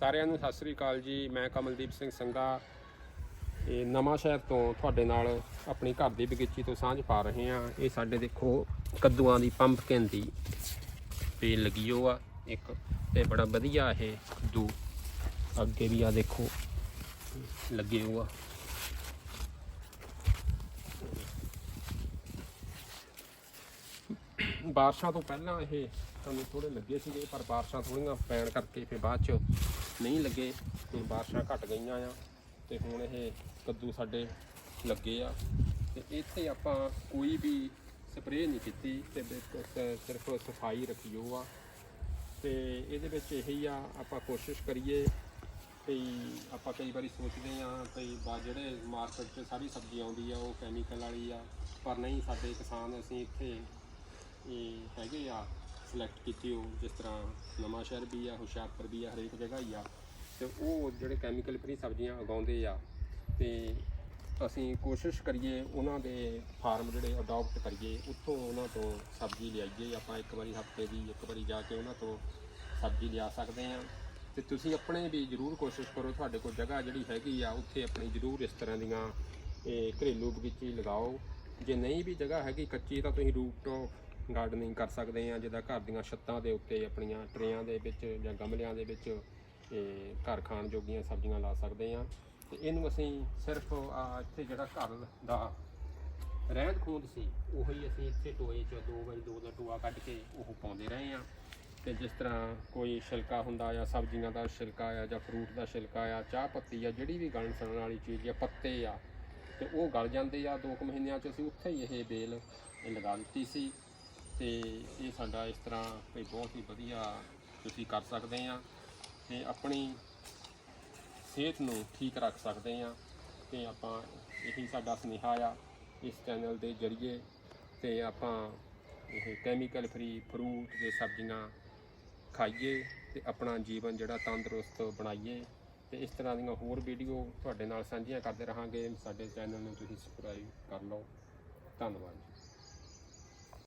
ਸਾਰਿਆਂ ਨੂੰ ਸਤਿ ਸ੍ਰੀ ਅਕਾਲ ਜੀ। ਮੈਂ ਕਮਲਦੀਪ ਸਿੰਘ ਸੰਗਾ ਇਹ ਨਵਾਂ ਸ਼ਹਿਰ ਤੋਂ ਤੁਹਾਡੇ ਨਾਲ ਆਪਣੀ ਘਰ ਦੀ ਬਗੀਚੀ ਤੋਂ ਸਾਂਝ ਪਾ ਰਹੇ ਹਾਂ। ਇਹ ਸਾਡੇ ਦੇਖੋ ਕੱਦੂਆਂ ਦੀ ਪੰਪਕਿਨ ਦੀ ਵੇਲ ਲੱਗੀ ਹੋ ਆ ਇੱਕ ਤੇ ਬੜਾ ਵਧੀਆ ਇਹ ਕੱਦੂ। ਅੱਗੇ ਵੀ ਆ ਦੇਖੋ, ਲੱਗੇ ਹੋ ਆ। ਬਾਰਿਸ਼ਾਂ ਤੋਂ ਪਹਿਲਾਂ ਇਹ ਸਾਨੂੰ ਥੋੜੇ ਲੱਗੇ ਸੀਗੇ, ਪਰ ਬਾਰਿਸ਼ਾਂ ਥੋੜੀਆਂ ਪੈਣ ਕਰਕੇ ਫਿਰ ਬਾਅਦ ਚ ਨਹੀਂ ਲੱਗੇ ਹੁਣ ਬਾਰਿਸ਼ਾਂ ਘਟ ਗਈਆਂ ਆ ਤੇ ਹੁਣ ਇਹ ਕੱਦੂ ਸਾਡੇ ਲੱਗੇ ਆ। ਤੇ ਇੱਥੇ ਆਪਾਂ ਕੋਈ ਵੀ ਸਪਰੇਅ ਨਹੀਂ ਕੀਤੀ ਤੇ ਬਿਲਕੁਲ ਸਿਰਫ ਸਫ਼ਾਈ ਰੱਖੀਓ ਆ। ਤੇ ਇਹਦੇ ਵਿੱਚ ਇਹੀ ਆ, ਆਪਾਂ ਕੋਸ਼ਿਸ਼ ਕਰੀਏ ਵੀ ਆਪਾਂ ਕਈ ਵਾਰੀ ਸੋਚਦੇ ਆ ਵੀ ਬਾ ਜਿਹੜੇ ਮਾਰਕੀਟ 'ਚ ਸਾਰੀ ਸਬਜ਼ੀ ਆਉਂਦੀ ਆ, ਉਹ ਕੈਮੀਕਲ ਵਾਲੀ ਆ, ਪਰ ਨਹੀਂ, ਸਾਡੇ ਕਿਸਾਨ ਅਸੀਂ ਇੱਥੇ ਇਹ ਹੈਗੇ ਆ ਸਿਲੈਕਟ ਕੀਤੀ ਹੋ ਜਿਸ ਤਰ੍ਹਾਂ ਨਵਾਂ ਸ਼ਹਿਰ ਵੀ ਆ, ਹੁਸ਼ਿਆਰਪੁਰ ਵੀ ਆ, ਹਰੇਕ ਜਗ੍ਹਾ ਹੀ ਆ। ਤੇ ਉਹ ਜਿਹੜੇ ਕੈਮੀਕਲ ਫਰੀ ਸਬਜ਼ੀਆਂ ਉਗਾਉਂਦੇ ਆ, ਤੇ ਅਸੀਂ ਕੋਸ਼ਿਸ਼ ਕਰੀਏ ਉਹਨਾਂ ਦੇ ਫਾਰਮ ਜਿਹੜੇ ਅਡਾਪਟ ਕਰੀਏ, ਉੱਥੋਂ ਉਹਨਾਂ ਤੋਂ ਸਬਜ਼ੀ ਲਿਆਈਏ। ਆਪਾਂ ਇੱਕ ਵਾਰੀ ਹਫ਼ਤੇ ਦੀ, ਇੱਕ ਵਾਰੀ ਜਾ ਕੇ ਉਹਨਾਂ ਤੋਂ ਸਬਜ਼ੀ ਲਿਆ ਸਕਦੇ ਆ ਤੇ ਤੁਸੀਂ ਆਪਣੇ ਵੀ ਜ਼ਰੂਰ ਕੋਸ਼ਿਸ਼ ਕਰੋ, ਤੁਹਾਡੇ ਕੋਲ ਜਗ੍ਹਾ ਜਿਹੜੀ ਹੈਗੀ ਆ, ਉੱਥੇ ਆਪਣੀ ਜ਼ਰੂਰ ਇਸ ਤਰ੍ਹਾਂ ਦੀਆਂ ਇਹ ਘਰੇਲੂ ਬਗੀਚੀ ਲਗਾਓ। ਜੇ ਨਹੀਂ ਵੀ ਜਗ੍ਹਾ ਹੈਗੀ ਕੱਚੀ, ਤਾਂ ਤੁਸੀਂ ਰੂਫਟੌਪ ਗਾਰਡਨਿੰਗ ਕਰ ਸਕਦੇ ਆ ਜਿੱਦਾਂ ਘਰ ਦੀਆਂ ਛੱਤਾਂ ਦੇ ਉੱਤੇ ਆਪਣੀਆਂ ਟਰੇਆਂ ਦੇ ਵਿੱਚ ਜਾਂ ਗਮਲਿਆਂ ਦੇ ਵਿੱਚ ਇਹ ਘਰ ਖਾਣ ਜੋਗੀਆਂ ਸਬਜ਼ੀਆਂ ਲਾ ਸਕਦੇ ਆ ਤੇ ਇਹਨੂੰ ਅਸੀਂ ਸਿਰਫ ਇੱਥੇ ਜਿਹੜਾ ਘਰ ਦਾ ਰਹਿੰਦ ਖੂੰਦ ਸੀ, ਉਹੀ ਅਸੀਂ ਇੱਥੇ ਟੋਏ 'ਚ ਦੋ ਬਾਈ ਦੋ ਦਾ ਟੋਆ ਕੱਢ ਕੇ ਉਹ ਪਾਉਂਦੇ ਰਹੇ ਆ ਤੇ ਜਿਸ ਤਰ੍ਹਾਂ ਕੋਈ ਛਿਲਕਾ ਹੁੰਦਾ ਆ, ਸਬਜ਼ੀਆਂ ਦਾ ਛਿਲਕਾ ਆ ਜਾਂ ਫਰੂਟ ਦਾ ਛਿਲਕਾ ਆ, ਚਾਹ ਪੱਤੀ ਆ, ਜਿਹੜੀ ਵੀ ਗਲਣ ਸੜਨ ਵਾਲੀ ਚੀਜ਼ ਆ, ਪੱਤੇ ਆ, ਤੇ ਉਹ ਗਲ ਜਾਂਦੇ ਆ। ਦੋ ਕੁ ਮਹੀਨਿਆਂ 'ਚ ਅਸੀਂ ਉੱਥੇ ਹੀ ਇਹ ਬੇਲ ਲਗਾ ਦਿੱਤੀ ਸੀ। ਤੇ ਇਹ ਸਾਡਾ ਇਸ ਤਰ੍ਹਾਂ ਕੋਈ ਬਹੁਤ ਹੀ ਵਧੀਆ ਤੁਸੀਂ ਕਰ ਸਕਦੇ ਆ ਤੇ ਆਪਣੀ ਸਿਹਤ ਨੂੰ ਠੀਕ ਰੱਖ ਸਕਦੇ ਆ ਤੇ ਆਪਾਂ ਇਹੀ ਸਾਡਾ ਸੁਨੇਹਾ ਆ ਇਸ ਚੈਨਲ ਦੇ ਜਰੀਏ ਤੇ ਆਪਾਂ ਇਹ ਕੈਮੀਕਲ ਫਰੀ ਫਰੂਟ ਤੇ ਸਬਜ਼ੀਆਂ ਖਾਈਏ ਤੇ ਆਪਣਾ ਜੀਵਨ ਜਿਹੜਾ ਤੰਦਰੁਸਤ ਬਣਾਈਏ ਤੇ ਇਸ ਤਰ੍ਹਾਂ ਦੀਆਂ ਹੋਰ ਵੀਡੀਓ ਤੁਹਾਡੇ ਨਾਲ ਸਾਂਝੀਆਂ ਕਰਦੇ ਰਹਾਂਗੇ। ਸਾਡੇ ਚੈਨਲ ਨੂੰ ਤੁਸੀਂ ਸਬਸਕ੍ਰਾਈਬ ਕਰ ਲਓ। ਧੰਨਵਾਦ